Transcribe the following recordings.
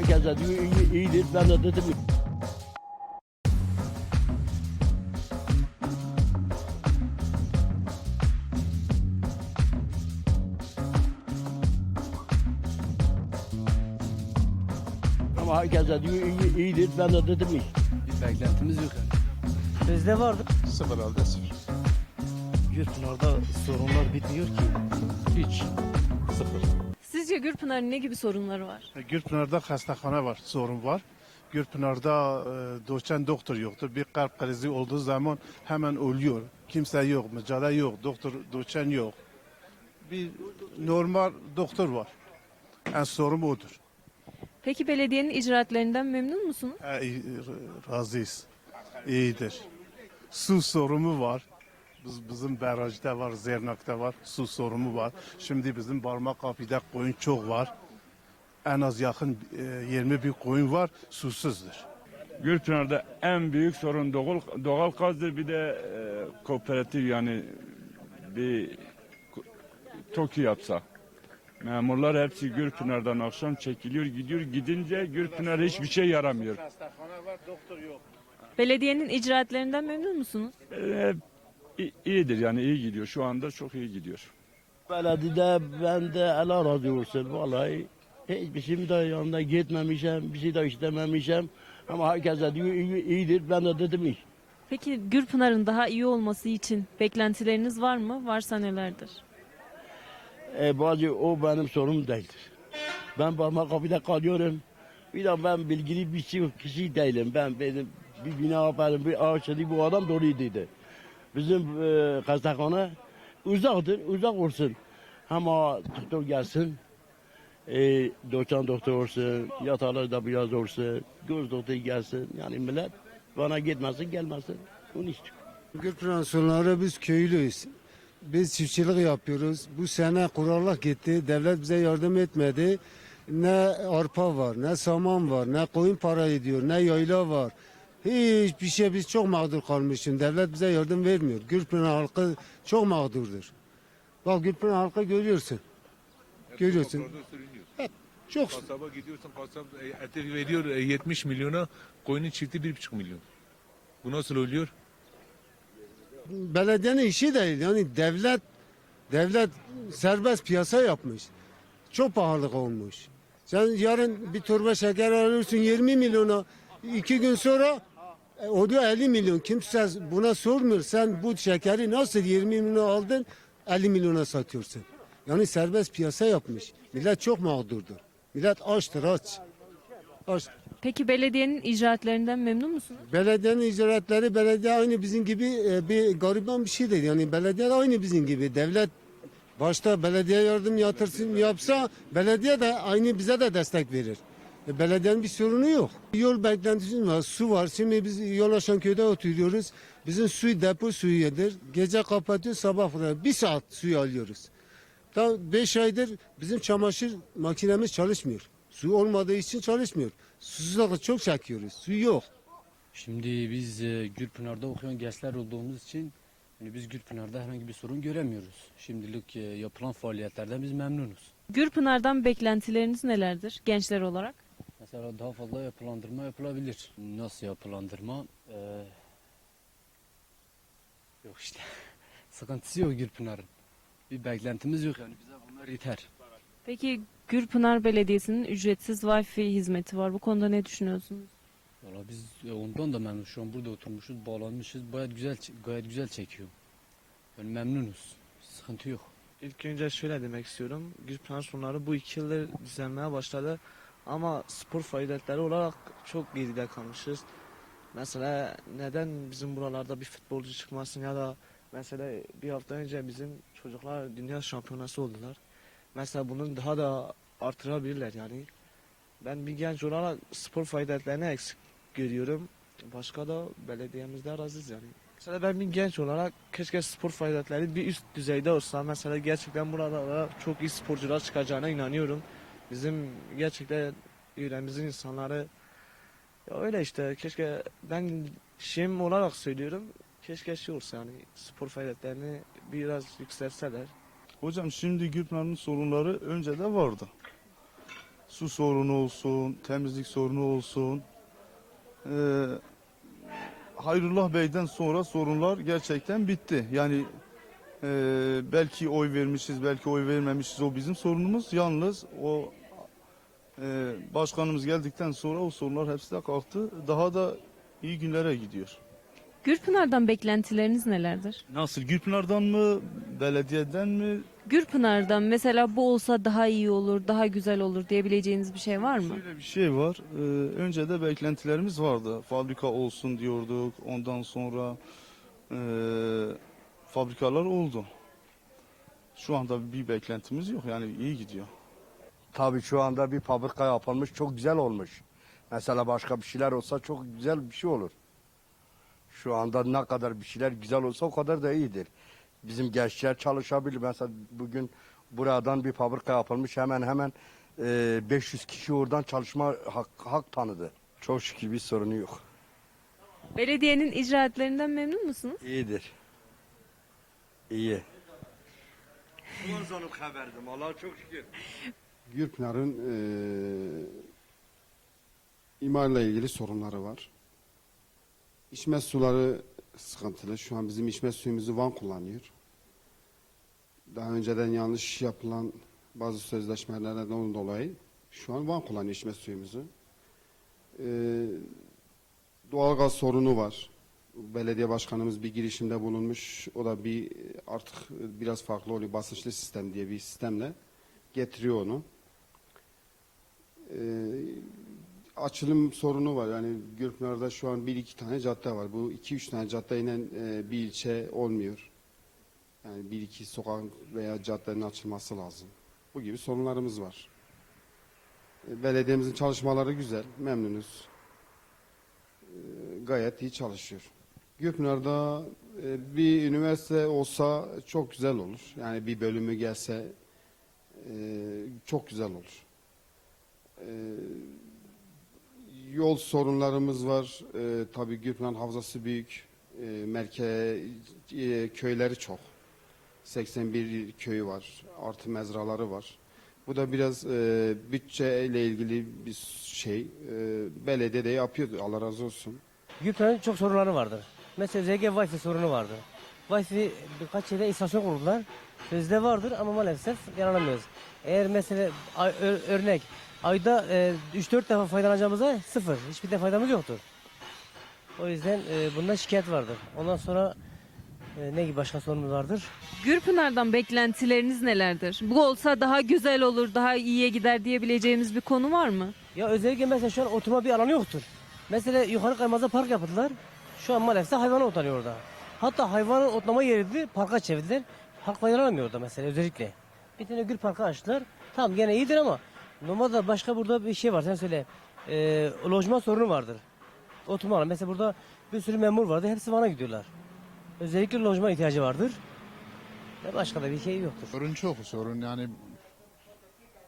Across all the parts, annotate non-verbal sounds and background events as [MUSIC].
Ama herkes de diyor iyi, iyidir. Ben de dedim Ama herkes de diyor iyi, iyidir. Ben de dedim iyi. Bir beklentimiz yok yani. Bizde vardı. Sıfır halde sıfır. Yurtpınar'da sorunlar bitmiyor ki. Hiç. Sıfır. Sizce Gürpınar'ın ne gibi sorunları var? Gürpınar'da hastahane var, sorun var. Gürpınar'da e, doçent doktor yoktur. Bir kalp krizi olduğu zaman hemen ölüyor. Kimse yok, mücadele yok, doktor doçent yok. Bir normal doktor var. En sorun odur. Peki belediyenin icraatlerinden memnun musunuz? E, razıyız. İyidir. Su sorunu var. Biz, bizim barajda var, Zernak'ta var, su sorunu var. Şimdi bizim Barmak Kapı'da koyun çok var. En az yakın e, 20 bir koyun var, susuzdur. Gürpınar'da en büyük sorun doğal, doğal gazdır bir de e, kooperatif yani bir TOKİ yapsa. Memurlar hepsi Gürpınar'dan akşam çekiliyor gidiyor. Gidince Gürpınar hiçbir şey yaramıyor. Hastahane var, doktor yok. Belediyenin icraatlerinden memnun musunuz? E, iyidir yani iyi gidiyor. Şu anda çok iyi gidiyor. Belediyede ben de Allah razı olsun. Vallahi hiçbir şeyim de yanında gitmemişim. Bir şey de istememişim. Ama herkes de diyor iyi, iyidir. Ben de dedim iyi. Peki Gürpınar'ın daha iyi olması için beklentileriniz var mı? Varsa nelerdir? E, bazı o benim sorunum değildir. Ben parmak kapıda kalıyorum. Bir de ben bilgili bir şey, kişi değilim. Ben benim bir bina yaparım, bir ağaç dedi, bu adam doğru dedi. Bizim e, hastahane uzaktır, uzak olsun. Ama doktor gelsin, e, doçan doktor olsun, yatarlar da biraz olsun, göz doktoru gelsin. Yani millet bana gitmesin, gelmesin. Onu istiyor. Gürpınar sorunları biz köylüyüz. Biz çiftçilik yapıyoruz. Bu sene kurallık gitti. Devlet bize yardım etmedi. Ne arpa var, ne saman var, ne koyun para ediyor, ne yayla var. Hiçbir şey biz çok mağdur kalmışız. Devlet bize yardım vermiyor. Gürpınar halkı çok mağdurdur. Bak Gürpınar halkı görüyorsun. Görüyorsun. Hep çok Kasaba gidiyorsun kasap e, eti veriyor e, 70 milyona koyunun çifti 1,5 milyon. Bu nasıl oluyor? belediyenin işi değil. Yani devlet devlet serbest piyasa yapmış. Çok pahalılık olmuş. Sen yarın bir torba şeker alıyorsun 20 milyona. iki gün sonra e, oluyor 50 milyon. Kimse buna sormuyor. Sen bu şekeri nasıl 20 milyona aldın 50 milyona satıyorsun. Yani serbest piyasa yapmış. Millet çok mağdurdur. Millet açtır aç. Aç. Peki belediyenin icraatlerinden memnun musunuz? Belediyenin icraatları belediye aynı bizim gibi e, bir gariban bir şey değil. Yani belediye de aynı bizim gibi. Devlet başta belediye yardım yatırsın yapsa belediye de aynı bize de destek verir. E, belediyenin bir sorunu yok. Yol beklentisi var, su var. Şimdi biz yol aşan köyde oturuyoruz. Bizim su depo suyudur. Gece kapatıyor sabah kadar. Bir saat suyu alıyoruz. Tam 5 aydır bizim çamaşır makinemiz çalışmıyor. Su olmadığı için çalışmıyor. Susuzluğu çok çekiyoruz. Su yok. Şimdi biz e, Gürpınar'da okuyan gençler olduğumuz için yani biz Gürpınar'da herhangi bir sorun göremiyoruz. Şimdilik e, yapılan faaliyetlerden biz memnunuz. Gürpınar'dan beklentileriniz nelerdir gençler olarak? Mesela daha fazla yapılandırma yapılabilir. Nasıl yapılandırma? Ee, yok işte. [LAUGHS] Sıkıntısı yok Gürpınar'ın. Bir beklentimiz yok yani bize bunlar yeter. Peki Gürpınar Belediyesi'nin ücretsiz Wi-Fi hizmeti var. Bu konuda ne düşünüyorsunuz? Valla biz e, ondan da memnunuz. Şu an burada oturmuşuz, bağlanmışız. Gayet güzel, gayet güzel çekiyor. Yani memnunuz. Sıkıntı yok. İlk önce şöyle demek istiyorum. Gürpınar sorunları bu iki yıldır düzelmeye başladı. Ama spor faaliyetleri olarak çok geride kalmışız. Mesela neden bizim buralarda bir futbolcu çıkmasın ya da mesela bir hafta önce bizim çocuklar dünya şampiyonası oldular. Mesela bunu daha da artırabilirler yani. Ben bir genç olarak spor faaliyetlerini eksik görüyorum. Başka da belediyemizde razıyız yani. Mesela ben bir genç olarak keşke spor faaliyetleri bir üst düzeyde olsa. Mesela gerçekten burada da çok iyi sporcular çıkacağına inanıyorum. Bizim gerçekten ülkemizin insanları ya öyle işte keşke ben şeyim olarak söylüyorum. Keşke şey olsa yani spor faaliyetlerini biraz yükseltseler. Hocam şimdi Gürpınar'ın sorunları önce de vardı. Su sorunu olsun, temizlik sorunu olsun. Ee, Hayrullah Bey'den sonra sorunlar gerçekten bitti. Yani e, belki oy vermişiz, belki oy vermemişiz o bizim sorunumuz. Yalnız o e, başkanımız geldikten sonra o sorunlar hepsi de kalktı. Daha da iyi günlere gidiyor. Gürpınar'dan beklentileriniz nelerdir? Nasıl Gürpınar'dan mı, belediyeden mi, Gürpınar'dan mesela bu olsa daha iyi olur, daha güzel olur diyebileceğiniz bir şey var mı? Şöyle bir şey var. Ee, önce de beklentilerimiz vardı. Fabrika olsun diyorduk. Ondan sonra e, fabrikalar oldu. Şu anda bir beklentimiz yok. Yani iyi gidiyor. Tabii şu anda bir fabrika yapılmış çok güzel olmuş. Mesela başka bir şeyler olsa çok güzel bir şey olur. Şu anda ne kadar bir şeyler güzel olsa o kadar da iyidir. Bizim gençler çalışabilir. Mesela bugün buradan bir fabrika yapılmış hemen hemen e, 500 kişi oradan çalışma hak, hak tanıdı. Çok şükür bir sorunu yok. Belediyenin icraatlerinden memnun musunuz? İyidir. İyi. Son sonum haberdim. Allah'a çok şükür. Gürpınar'ın eee imarla ilgili sorunları var. İçme suları sıkıntılı. Şu an bizim içme suyumuzu Van kullanıyor. Daha önceden yanlış yapılan bazı sözleşmelerden dolayı şu an Van kullanıyor içme suyumuzu. Eee doğalgaz sorunu var. Belediye başkanımız bir girişimde bulunmuş. O da bir artık biraz farklı oluyor. Basınçlı sistem diye bir sistemle getiriyor onu. Ee, açılım sorunu var. Yani Gürpınar'da şu an bir iki tane cadde var. Bu iki üç tane caddeyle e, bir ilçe olmuyor. Yani bir iki sokak veya caddenin açılması lazım. Bu gibi sorunlarımız var. E, Belediyemizin çalışmaları güzel. Memnunuz. E, gayet iyi çalışıyor. Gürpınar'da e, bir üniversite olsa çok güzel olur. Yani bir bölümü gelse e, çok güzel olur. E, yol sorunlarımız var. E, tabii Gürpınar Havzası büyük. E, merke e, köyleri çok. 81 köyü var. Artı mezraları var. Bu da biraz e, bütçeyle ilgili bir şey. E, belediye de yapıyor. Allah razı olsun. Gürpınar'ın çok sorunları vardır. Mesela özellikle Wi-Fi sorunu vardır. Wi-Fi birkaç yerde istasyon kurdular. Sözde vardır ama maalesef yararlanamıyoruz. Eğer mesela örnek ayda e, 3-4 defa faydalanacağımıza sıfır. Hiçbir de faydamız yoktur. O yüzden e, bundan şikayet vardır. Ondan sonra e, ne gibi başka sorunumuz vardır? Gürpınar'dan beklentileriniz nelerdir? Bu olsa daha güzel olur, daha iyiye gider diyebileceğimiz bir konu var mı? Ya özellikle mesela şu an oturma bir alanı yoktur. Mesela yukarı kaymazda park yapıldılar. Şu an maalesef hayvan otlanıyor orada. Hatta hayvanın otlama yerini parka çevirdiler. Halk faydalanamıyor orada mesela özellikle. Bir tane gül parkı açtılar. Tamam gene iyidir ama normalde başka burada bir şey var sen söyle. Ee, lojman sorunu vardır. Oturma alanı. Mesela burada bir sürü memur vardı. Hepsi Van'a gidiyorlar. Özellikle lojman ihtiyacı vardır. Ve başka da bir şey yoktur. Sorun çok sorun yani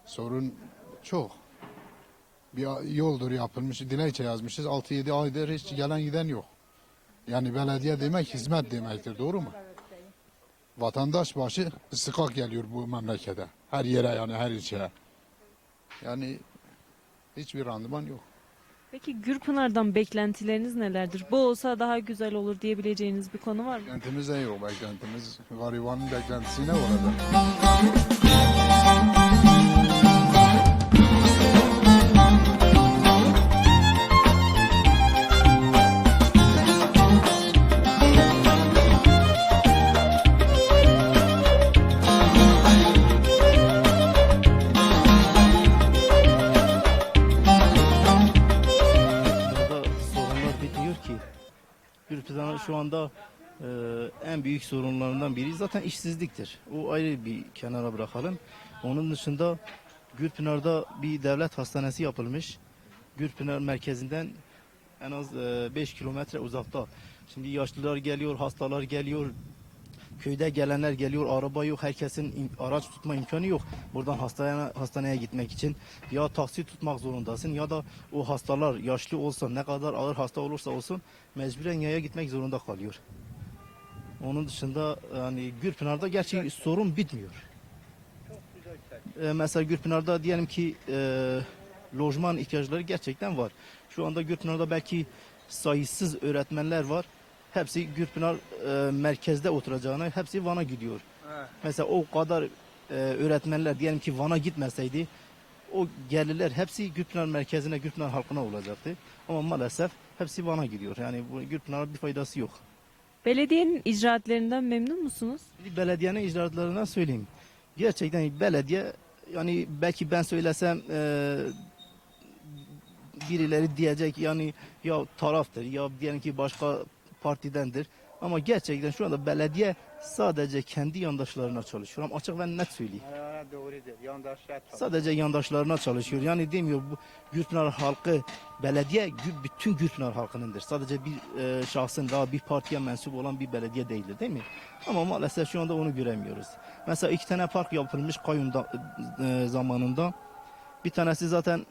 sorun çok. Bir yoldur yapılmış, dilekçe yazmışız. 6-7 aydır hiç gelen giden yok. Yani belediye demek hizmet demektir doğru mu? Vatandaş başı sıkak geliyor bu memlekete. Her yere yani her ilçeye. Yani hiçbir randıman yok. Peki Gürpınar'dan beklentileriniz nelerdir? Bu olsa daha güzel olur diyebileceğiniz bir konu var mı? Beklentimiz de yok beklentimiz. Garibanın beklentisi ne olacak? Anda e, en büyük sorunlarından biri zaten işsizliktir. O ayrı bir kenara bırakalım. Onun dışında Gürpınar'da bir devlet hastanesi yapılmış. Gürpınar merkezinden en az 5 kilometre uzakta. Şimdi yaşlılar geliyor, hastalar geliyor. Köyde gelenler geliyor, araba yok, herkesin araç tutma imkanı yok. Buradan hastaneye, hastaneye gitmek için ya taksi tutmak zorundasın ya da o hastalar yaşlı olsa ne kadar ağır hasta olursa olsun mecburen yaya gitmek zorunda kalıyor. Onun dışında yani Gürpınar'da gerçi sorun bitmiyor. Ee, mesela Gürpınar'da diyelim ki e, lojman ihtiyaçları gerçekten var. Şu anda Gürpınar'da belki sayısız öğretmenler var. Hepsi Gürpınar e, merkezde oturacağına hepsi Van'a gidiyor. Mesela o kadar e, öğretmenler diyelim ki Van'a gitmeseydi o gelirler hepsi Gürpınar merkezine, Gürpınar halkına olacaktı. Ama maalesef hepsi Van'a gidiyor. Yani bu Gürpınar'a bir faydası yok. Belediyenin icraatlerinden memnun musunuz? Belediyenin icraatlarından söyleyeyim. Gerçekten belediye yani belki ben söylesem e, birileri diyecek yani ya taraftır ya diyelim ki başka partidendir. Ama gerçekten şu anda belediye sadece kendi yandaşlarına çalışıyor. Ama açık ve net söyleyeyim. Sadece yandaşlarına çalışıyor. Yani demiyor bu Gürpınar halkı belediye bütün Gürpınar halkınındır. Sadece bir e, şahsın daha bir partiye mensup olan bir belediye değildir değil mi? Ama maalesef şu anda onu göremiyoruz. Mesela iki tane park yapılmış kayyumda e, zamanında. Bir tanesi zaten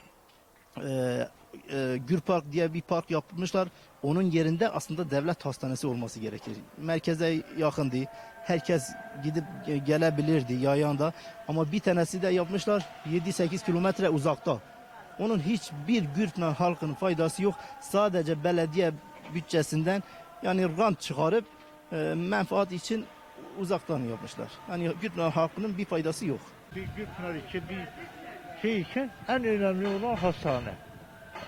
e, e, Gürpark diye bir park yapmışlar. Onun yerinde aslında devlet hastanesi olması gerekir. Merkeze yakındı. Herkes gidip e, gelebilirdi yayanda. Ama bir tanesi de yapmışlar 7-8 kilometre uzakta. Onun hiçbir Gürpınar halkının faydası yok. Sadece belediye bütçesinden yani rant çıkarıp e, menfaat için uzaktan yapmışlar. Yani Gürpınar halkının bir faydası yok. bir Gürpınar için bir şey için en önemli olan hastane.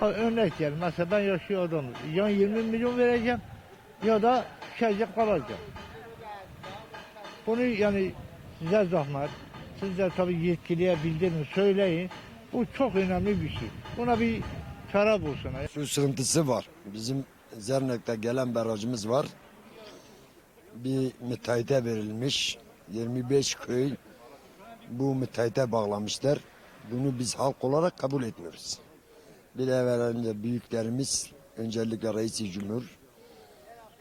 Örnek yani mesela ben yaşıyor adamım. Ya 20 milyon vereceğim ya da şeyce kalacağım. Bunu yani size zahmet, siz de tabii yetkiliye bildirin, söyleyin. Bu çok önemli bir şey. Buna bir çare bulsun. Su sıkıntısı var. Bizim Zernek'te gelen barajımız var. Bir müteahhite verilmiş. 25 köy bu müteahhite bağlamışlar. Bunu biz halk olarak kabul etmiyoruz. Bir evvel önce büyüklerimiz, öncelikle reisi cumhur,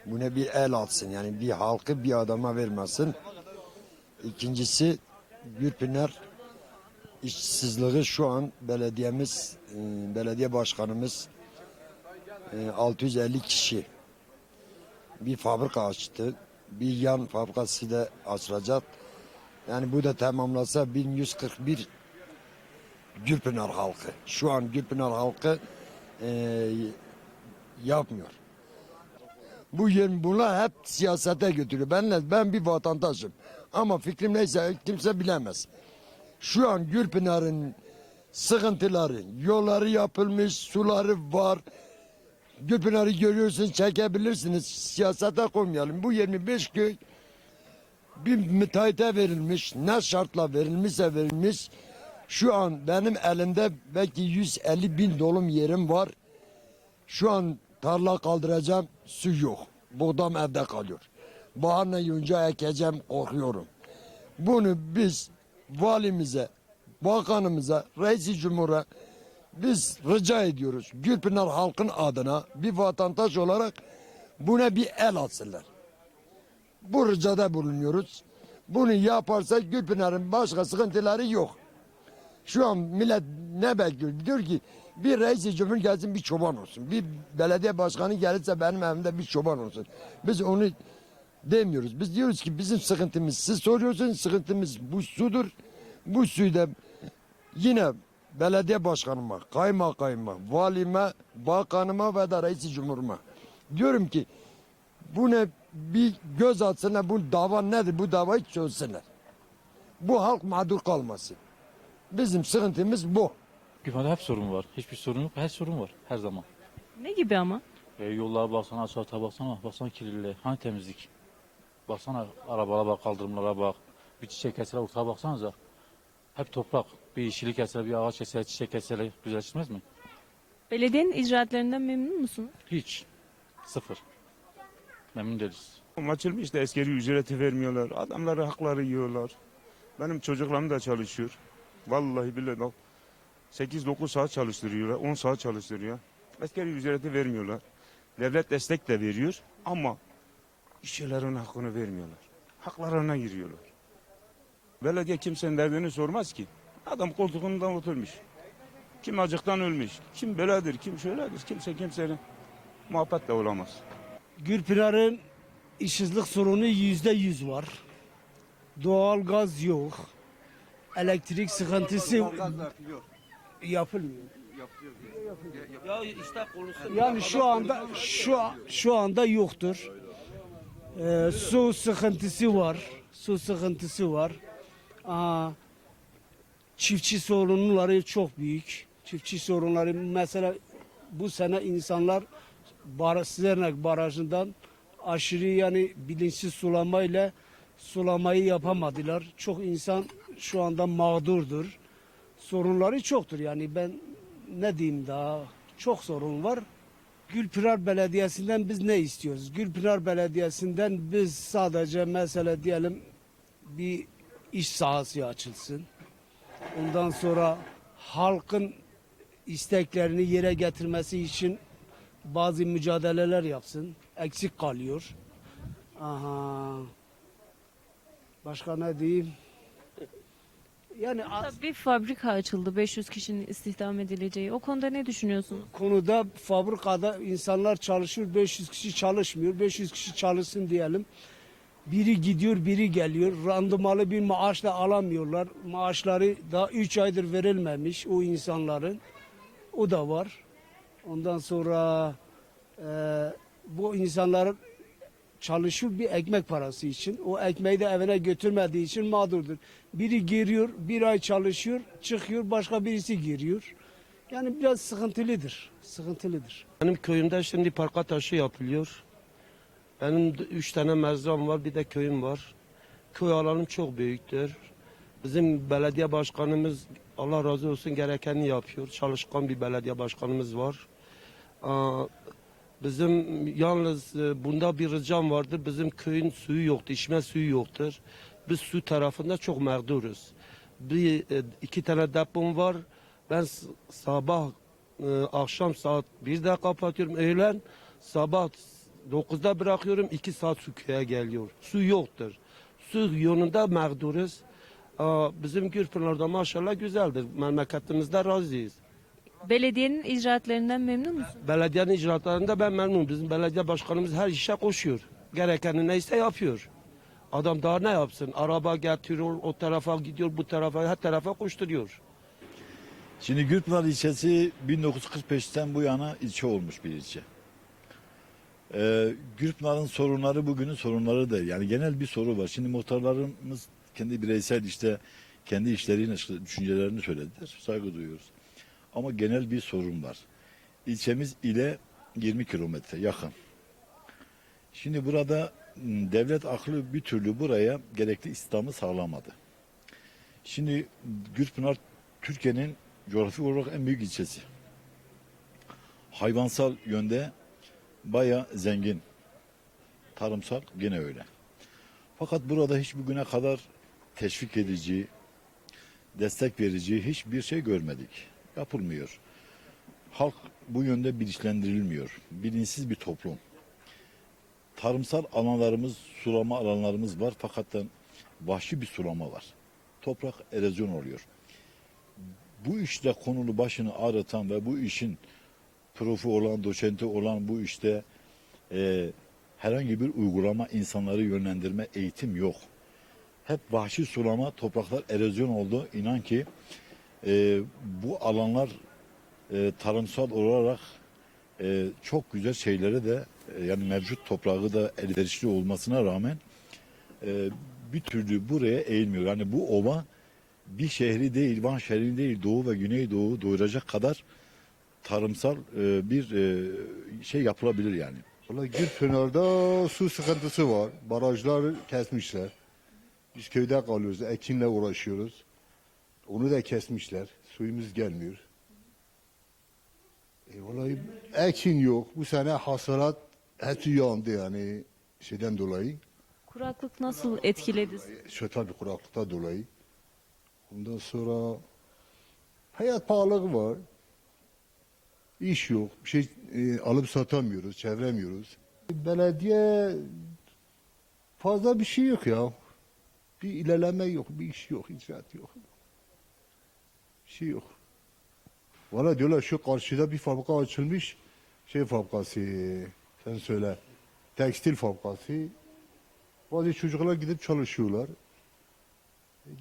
buna bir el atsın. Yani bir halkı bir adama vermesin. İkincisi Gürpınar işsizliği şu an belediyemiz, e, belediye başkanımız e, 650 kişi bir fabrika açtı. Bir yan fabrikası da açılacak. Yani bu da tamamlasa 1141 Gürpınar halkı. Şu an Gürpınar halkı e, yapmıyor. Bu yer bunlar hep siyasete götürüyor. Ben ben bir vatandaşım. Ama fikrim neyse kimse bilemez. Şu an Gürpınar'ın sıkıntıları, yolları yapılmış, suları var. Gürpınar'ı görüyorsunuz, çekebilirsiniz. Siyasete koymayalım. Bu 25 köy bir müteahhite verilmiş. Ne şartla verilmişse verilmiş. Şu an benim elimde belki 150 bin dolum yerim var. Şu an tarla kaldıracağım, su yok. Buğdam evde kalıyor. Bahar yonca ekeceğim, korkuyorum. Bunu biz valimize, bakanımıza, reisi cumhura biz rica ediyoruz. Gülpınar halkın adına bir vatandaş olarak buna bir el atsınlar. Bu ricada bulunuyoruz. Bunu yaparsa Gülpınar'ın başka sıkıntıları yok. Şu an millet ne bekliyor? Diyor ki bir reis cumhur gelsin bir çoban olsun. Bir belediye başkanı gelirse benim evimde bir çoban olsun. Biz onu demiyoruz. Biz diyoruz ki bizim sıkıntımız siz soruyorsunuz sıkıntımız bu sudur. Bu suyu yine belediye başkanıma, kaymakamıma, valime, bakanıma ve de reis cumhuruma diyorum ki bu ne bir göz atsınlar bu dava nedir bu davayı çözsünler. Bu halk mağdur kalmasın. Bizim sıkıntımız bu. Güven'de hep sorun var. Hiçbir sorun yok. Her sorun var. Her zaman. Ne gibi ama? E, yollara baksana, asfalta baksana. Baksana kirliliğe. Hani temizlik? Baksana arabalara bak, kaldırımlara bak. Bir çiçek keseler ortaya baksanıza. Hep toprak. Bir yeşillik keseler, bir ağaç keseler, çiçek keseler güzelleşmez mi? Belediyenin icraatlerinden memnun musunuz? Hiç. Sıfır. Memnun değiliz. Açılmış da askeri ücreti vermiyorlar. Adamları hakları yiyorlar. Benim çocuklarım da çalışıyor. Vallahi billahi bak 8-9 saat çalıştırıyorlar. 10 saat çalıştırıyor. Askeri ücreti vermiyorlar. Devlet destek de veriyor ama işçilerin hakkını vermiyorlar. Haklarına giriyorlar. Belediye kimsenin derdini sormaz ki. Adam koltuğundan oturmuş. Kim acıktan ölmüş, kim böyledir, kim şöyledir. Kimse kimsenin muhabbetle olamaz. Gürpınar'ın işsizlik sorunu yüzde yüz var. Doğal gaz yok. Elektrik sıkıntısı yapılmıyor. Ya işte konusu Yani şu anda şu şu anda yoktur. Ee, su sıkıntısı var. Su sıkıntısı var. Aa, çiftçi sorunları çok büyük. Çiftçi sorunları mesela bu sene insanlar bar Sizernek Barajı'ndan aşırı yani bilinçsiz sulamayla sulamayı yapamadılar. Çok insan şu anda mağdurdur. Sorunları çoktur yani ben ne diyeyim daha çok sorun var. Gülpınar Belediyesi'nden biz ne istiyoruz? Gülpınar Belediyesi'nden biz sadece mesela diyelim bir iş sahası açılsın. Ondan sonra halkın isteklerini yere getirmesi için bazı mücadeleler yapsın. Eksik kalıyor. Aha. Başka ne diyeyim? Yani az- Bir fabrika açıldı 500 kişinin istihdam edileceği. O konuda ne düşünüyorsunuz? konuda fabrikada insanlar çalışıyor, 500 kişi çalışmıyor. 500 kişi çalışsın diyelim. Biri gidiyor, biri geliyor. Randımalı bir maaşla alamıyorlar. Maaşları daha 3 aydır verilmemiş o insanların. O da var. Ondan sonra e, bu insanlar çalışıyor bir ekmek parası için. O ekmeği de evine götürmediği için mağdurdur. Biri giriyor, bir ay çalışıyor, çıkıyor, başka birisi giriyor. Yani biraz sıkıntılıdır. Sıkıntılıdır. Benim köyümde şimdi parka taşı yapılıyor. Benim üç tane mezram var, bir de köyüm var. Köy alanım çok büyüktür. Bizim belediye başkanımız Allah razı olsun gerekeni yapıyor. Çalışkan bir belediye başkanımız var. Aa, Bizim yalnız e, bunda bir ricam vardır. Bizim köyün suyu yoktur, içme suyu yoktur. Biz su tarafında çok mağduruz. Bir e, iki tane depom var. Ben sabah e, akşam saat 1'de kapatıyorum öğlen. Sabah 9'da bırakıyorum. 2 saat su köye geliyor. Su yoktur. Su yönünde mağduruz. Bizim Gürpınar'da maşallah güzeldir. Memleketimizde razıyız. Belediyenin icraatlerinden memnun musunuz? Belediyenin icraatlarında ben memnunum. Bizim belediye başkanımız her işe koşuyor. Gerekeni neyse yapıyor. Adam daha ne yapsın? Araba getiriyor, o tarafa gidiyor, bu tarafa, her tarafa koşturuyor. Şimdi Gürpınar ilçesi 1945'ten bu yana ilçe olmuş bir ilçe. Ee, Gürpınar'ın sorunları bugünün sorunları da yani genel bir soru var. Şimdi muhtarlarımız kendi bireysel işte kendi işleriyle düşüncelerini söylediler. Saygı duyuyoruz. Ama genel bir sorun var. İlçemiz ile 20 kilometre yakın. Şimdi burada m, devlet aklı bir türlü buraya gerekli istihdamı sağlamadı. Şimdi Gürpınar Türkiye'nin coğrafi olarak en büyük ilçesi. Hayvansal yönde baya zengin. Tarımsal gene öyle. Fakat burada hiç bugüne kadar teşvik edici, destek verici hiçbir şey görmedik. Yapılmıyor. Halk bu yönde bilinçlendirilmiyor. Bilinçsiz bir toplum. Tarımsal alanlarımız, sulama alanlarımız var fakat vahşi bir sulama var. Toprak erozyon oluyor bu işle konulu başını ağrıtan ve bu işin profi olan, doçenti olan bu işte e, herhangi bir uygulama, insanları yönlendirme, eğitim yok. Hep vahşi sulama, topraklar erozyon oldu. İnan ki e, bu alanlar e, tarımsal olarak e, çok güzel şeylere de e, yani mevcut toprağı da elverişli olmasına rağmen e, bir türlü buraya eğilmiyor. Yani bu ova bir şehri değil, Van şehri değil, Doğu ve Güneydoğu doyuracak kadar tarımsal e, bir e, şey yapılabilir yani. Valla Gürpınar'da su sıkıntısı var. Barajlar kesmişler. Biz köyde kalıyoruz. Ekinle uğraşıyoruz. Onu da kesmişler. Suyumuz gelmiyor. E vallahi ekin yok. Bu sene hasarat hepsi yandı yani şeyden dolayı. Kuraklık nasıl etkiledi? sizi? Şu tabii kuraklıkta dolayı. Ondan sonra hayat pahalılığı var. İş yok. Bir şey e, alıp satamıyoruz, çevremiyoruz. Belediye fazla bir şey yok ya. Bir ilerleme yok, bir iş yok, icraat yok. Şey yok. Valla diyorlar şu karşıda bir fabrika açılmış. Şey fabrikası, sen söyle. Tekstil fabrikası. Bazı çocuklar gidip çalışıyorlar.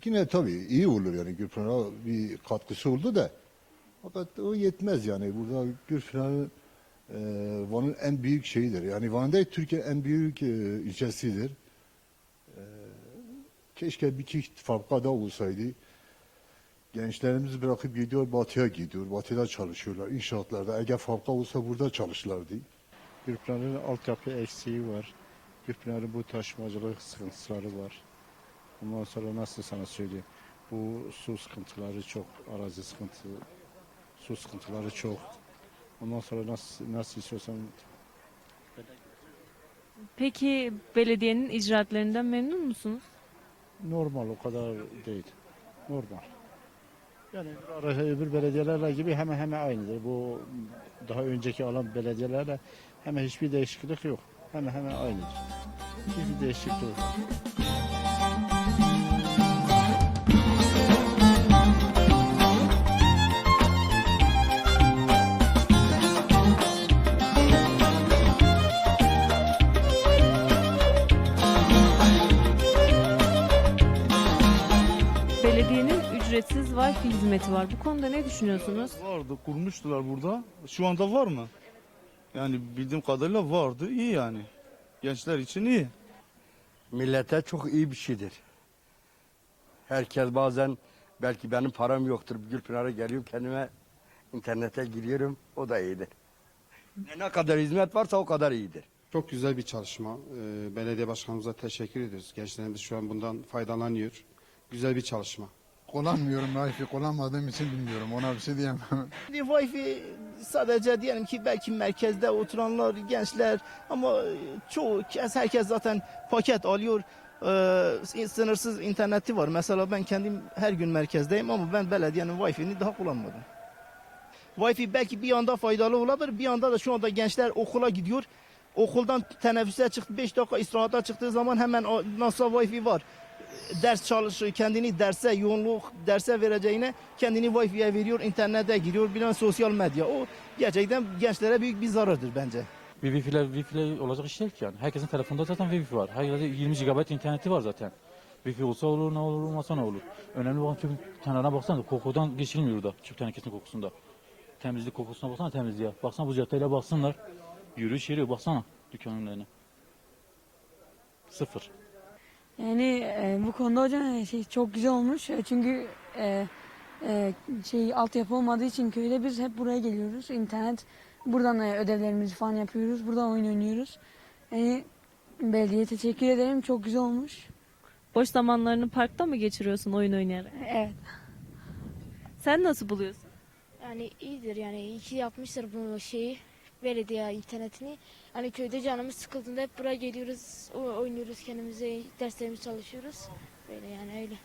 Yine tabii iyi olur yani Gürpınar'a bir katkısı oldu da. Fakat o yetmez yani. Burada Gürpınar'ın e, Van'ın en büyük şeyidir. Yani Van değil Türkiye en büyük e, ilçesidir. E, keşke bir iki fabrika daha olsaydı. Gençlerimiz bırakıp gidiyor batıya gidiyor. Batıda çalışıyorlar inşaatlarda. Eğer fabrika olsa burada çalışırlardı. Gürpınar'ın altyapı eksiği var. Gürpınar'ın bu taşımacılık sıkıntıları var. Ondan sonra nasıl sana söyleyeyim? Bu su sıkıntıları çok, arazi sıkıntı, su sıkıntıları çok. Ondan sonra nasıl nasıl istiyorsan Peki belediyenin icraatlerinden memnun musunuz? normal o kadar değil. Normal. Yani öbür belediyelerle gibi hemen hemen aynıdır. Bu daha önceki alan belediyelerle hemen hiçbir değişiklik yok. Hemen hemen aynıdır. Hiçbir değişiklik yok. Ücretsiz Wi-Fi hizmeti var. Bu konuda ne düşünüyorsunuz? Vardı, kurmuştular burada. Şu anda var mı? Yani bildiğim kadarıyla vardı. İyi yani. Gençler için iyi. Millete çok iyi bir şeydir. Herkes bazen belki benim param yoktur. Gülpınar'a geliyorum kendime internete giriyorum. O da iyidir. Ne kadar hizmet varsa o kadar iyidir. Çok güzel bir çalışma. Ee, belediye başkanımıza teşekkür ediyoruz. Gençlerimiz şu an bundan faydalanıyor. Güzel bir çalışma. Kullanmıyorum Wi-Fi kullanmadığım için bilmiyorum. Ona bir şey diyemem. [LAUGHS] Wi-Fi sadece diyelim ki belki merkezde oturanlar, gençler ama çoğu kez herkes zaten paket alıyor. Ee, sınırsız interneti var. Mesela ben kendim her gün merkezdeyim ama ben belediyenin Wi-Fi'ni daha kullanmadım. Wi-Fi belki bir anda faydalı olabilir. Bir anda da şu anda gençler okula gidiyor. Okuldan teneffüse çıktı 5 dakika istirahata çıktığı zaman hemen NASA Wi-Fi var. Ders çalışıyor, kendini derse, yoğunluk derse vereceğine kendini Wi-Fi'ye veriyor, internete giriyor, bilen sosyal medya. O gerçekten gençlere büyük bir zarardır bence. Bir Wi-Fi ile Wi-Fi ile olacak iş değil ki yani. Herkesin telefonunda zaten Wi-Fi var. Herkese 20 GB interneti var zaten. Wi-Fi olsa olur ne olur olmasa ne olur. Önemli olan tüm kenarına baksana kokudan geçilmiyor da çöp tenekesinin kokusunda. Temizlik kokusuna baksana temizliğe. Baksana bu caddeyle baksınlar. Yürüyüş yeri baksana dükkanın önüne. Sıfır. Yani e, bu konuda hocam e, şey çok güzel olmuş. E, Çünkü e, e, şey altyapı olmadığı için köyde biz hep buraya geliyoruz. İnternet buradan e, ödevlerimizi falan yapıyoruz. Buradan oyun oynuyoruz. Yani belediyeye teşekkür ederim. Çok güzel olmuş. Boş zamanlarını parkta mı geçiriyorsun oyun oynayarak? Evet. Sen nasıl buluyorsun? Yani iyidir yani iyi ki yapmışlar bu şeyi belediye internetini. Hani köyde canımız sıkıldığında hep buraya geliyoruz, oynuyoruz kendimize, derslerimizi çalışıyoruz. Böyle yani öyle.